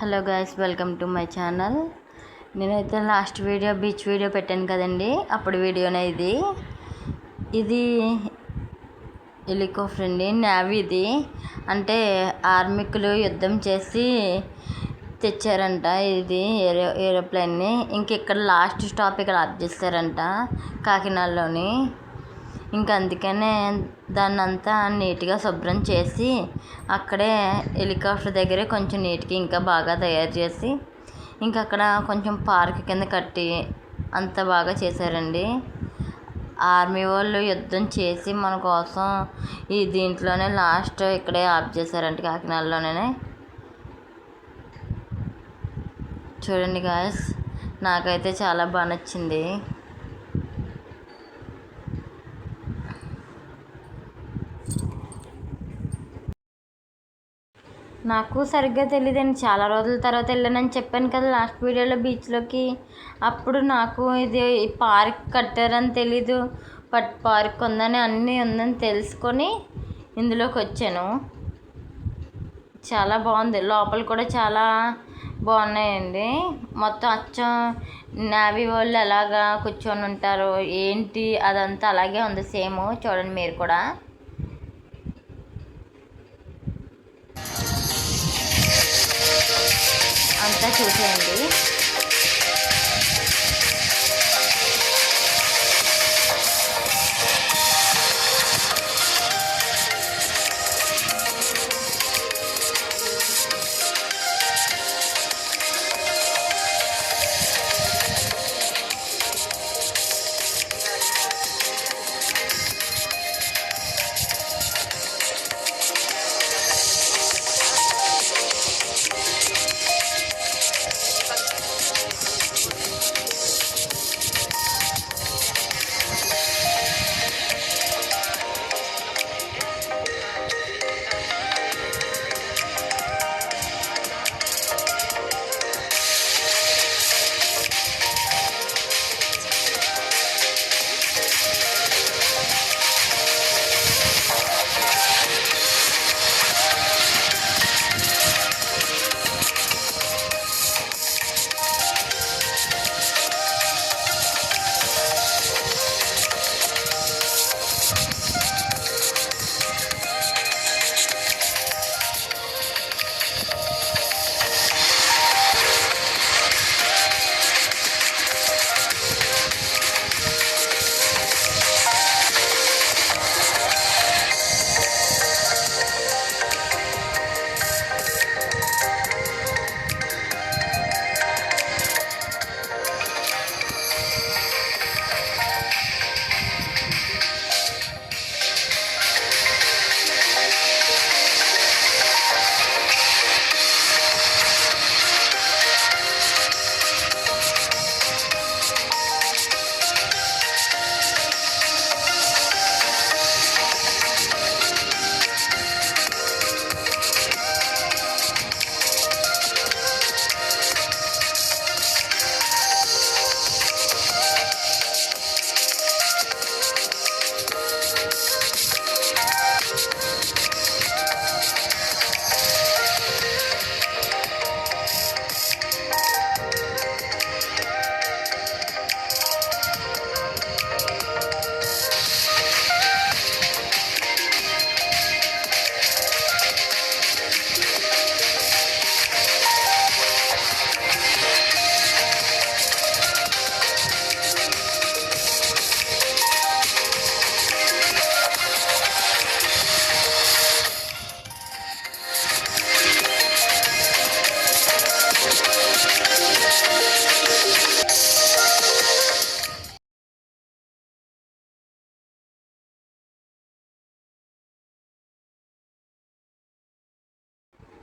Hello guys welcome to my channel. నేనైతే last video beach video పెట్టాను కదండి. అప్పుడు వీడియోనే ఇది. ఇది హెలికాప్టర్ అండి నేవీది అంటే ఆర్మికులు యుద్ధం చేసి తెచ్చారంట ఇది ఏరో ఏరోప్లేన్ని. ఇంక ఇక్కడ లాస్ట్ స్టాప్ ఇక్కడ ఆఫ్ చేస్తారంట కాకినాడలోని. ఇంక అందుకనే దాన్ని అంతా నీట్గా శుభ్రం చేసి అక్కడే హెలికాప్టర్ దగ్గరే కొంచెం నీట్గా ఇంకా బాగా తయారు చేసి ఇంకా అక్కడ కొంచెం పార్క్ కింద కట్టి అంత బాగా చేశారండి. ఆర్మీ వాళ్ళు యుద్ధం చేసి మన కోసం ఈ దీంట్లోనే లాస్ట్ ఇక్కడే ఆఫ్ చేశారంట కాకినాడలోనే చూడండి గాయస్ నాకైతే చాలా బాగా నచ్చింది. నాకు సరిగ్గా తెలియదండి చాలా రోజుల తర్వాత వెళ్ళానని చెప్పాను కదా లాస్ట్ వీడియోలో బీచ్లోకి. అప్పుడు నాకు ఇది పార్క్ కట్టారని తెలీదు. బట్ పార్క్ ఉందని అన్నీ ఉందని తెలుసుకొని ఇందులోకి వచ్చాను. చాలా బాగుంది. లోపల కూడా చాలా బాగున్నాయండి. మొత్తం అచ్చం నావీ వాళ్ళు ఎలాగా కూర్చొని ఉంటారు ఏంటి అదంతా అలాగే ఉంది సేమ్. చూడండి మీరు కూడా. అంతా చూసేయండి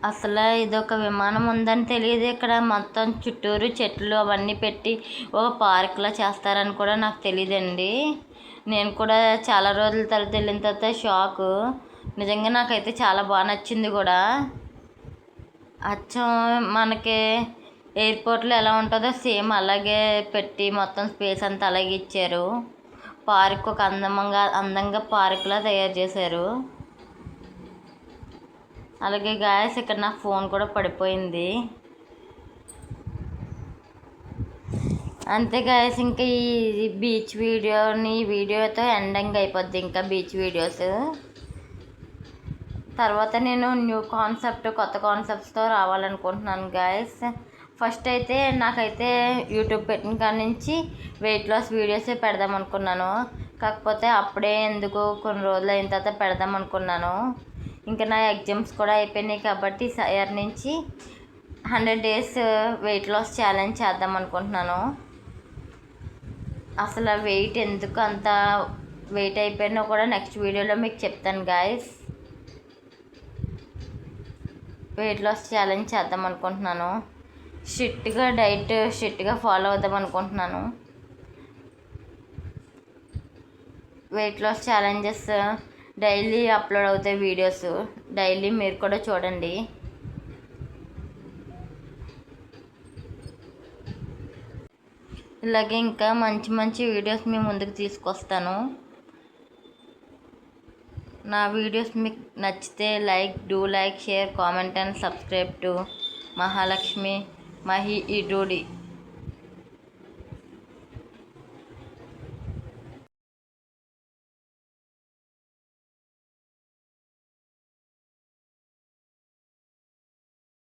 అసలు ఇదొక విమానం ఉందని తెలియదు ఇక్కడ. మొత్తం చుట్టూరు చెట్లు అవన్నీ పెట్టి ఒక పార్క్లా చేస్తారని కూడా నాకు తెలియదండి నేను కూడా చాలా రోజుల తర్వాత వెళ్ళిన తర్వాత షాకు నిజంగా నాకైతే చాలా బాగా నచ్చింది కూడా. అచ్చం మనకి ఎయిర్పోర్ట్లో ఎలా ఉంటుందో సేమ్ అలాగే పెట్టి మొత్తం స్పేస్ అంతా అలాగే ఇచ్చారు. పార్క్ ఒక అందంగా అందంగా పార్క్లా తయారు చేశారు. అలాగే గాయస్ ఇక్కడ నా ఫోన్ కూడా పడిపోయింది. అంతే గాయస్ ఇంకా ఈ బీచ్ వీడియోని వీడియోతో ఎండింగ్ అయిపోద్ది ఇంకా బీచ్ వీడియోస్ తర్వాత నేను న్యూ కాన్సెప్ట్ కొత్త కాన్సెప్ట్స్తో రావాలనుకుంటున్నాను గాయస్ ఫస్ట్ అయితే నాకైతే యూట్యూబ్ పెట్టిన కాడి నుంచి వెయిట్ లాస్ వీడియోసే పెడదాం అనుకున్నాను. కాకపోతే అప్పుడే ఎందుకు కొన్ని రోజులు అయిన తర్వాత పెడదాం అనుకున్నాను. ఇంకా నా ఎగ్జామ్స్ కూడా అయిపోయినాయి కాబట్టి ఇయర్ నుంచి hundred days weight loss challenge చేద్దాం అనుకుంటున్నాను. అసలు వెయిట్ ఎందుకు అంత వెయిట్ అయిపోయినా కూడా నెక్స్ట్ వీడియోలో మీకు చెప్తాను గాయస్ వెయిట్ లాస్ ఛాలెంజ్ చేద్దాం అనుకుంటున్నాను. స్ట్రిక్ట్గా డైట్ స్ట్రిక్ట్గా ఫాలో అవుదాం అనుకుంటున్నాను. Weight loss challenges daily upload అవుతాయి వీడియోస్. డైలీ మీరు కూడా చూడండి. ఇలాగే ఇంకా మంచి మంచి వీడియోస్ మీ ముందుకు తీసుకొస్తాను. నా వీడియోస్ మీకు నచ్చితే like do like share comment and subscribe to Mahalakshmi Mahi ఈ డూడి.